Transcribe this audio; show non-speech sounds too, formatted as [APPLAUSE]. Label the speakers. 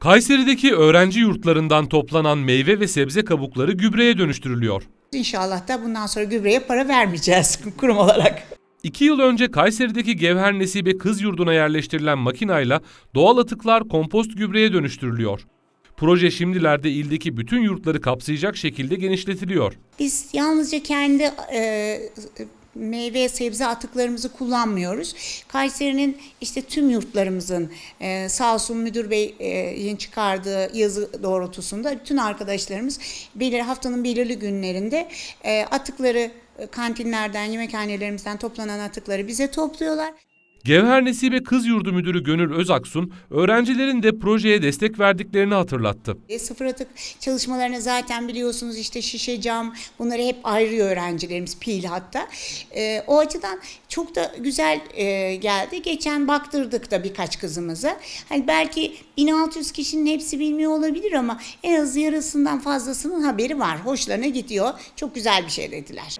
Speaker 1: Kayseri'deki öğrenci yurtlarından toplanan meyve ve sebze kabukları gübreye dönüştürülüyor.
Speaker 2: İnşallah da bundan sonra gübreye para vermeyeceğiz [LAUGHS] kurum olarak.
Speaker 1: İki yıl önce Kayseri'deki Gevher Nesibe Kız Yurdu'na yerleştirilen makinayla doğal atıklar kompost gübreye dönüştürülüyor. Proje şimdilerde ildeki bütün yurtları kapsayacak şekilde genişletiliyor.
Speaker 2: Biz yalnızca kendi e, meyve sebze atıklarımızı kullanmıyoruz. Kayseri'nin işte tüm yurtlarımızın e, sağ olsun müdür beyin çıkardığı yazı doğrultusunda bütün arkadaşlarımız belir haftanın belirli günlerinde e, atıkları kantinlerden, yemekhanelerimizden toplanan atıkları bize topluyorlar.
Speaker 1: Gevher Nesibe Kız Yurdu Müdürü Gönül Özaksun, öğrencilerin de projeye destek verdiklerini hatırlattı.
Speaker 2: E, sıfır atık çalışmalarını zaten biliyorsunuz işte şişe cam bunları hep ayırıyor öğrencilerimiz pil hatta. E, o açıdan çok da güzel e, geldi. Geçen baktırdık da birkaç kızımıza. Hani belki 1600 kişinin hepsi bilmiyor olabilir ama en az yarısından fazlasının haberi var. Hoşlarına gidiyor. Çok güzel bir şey dediler.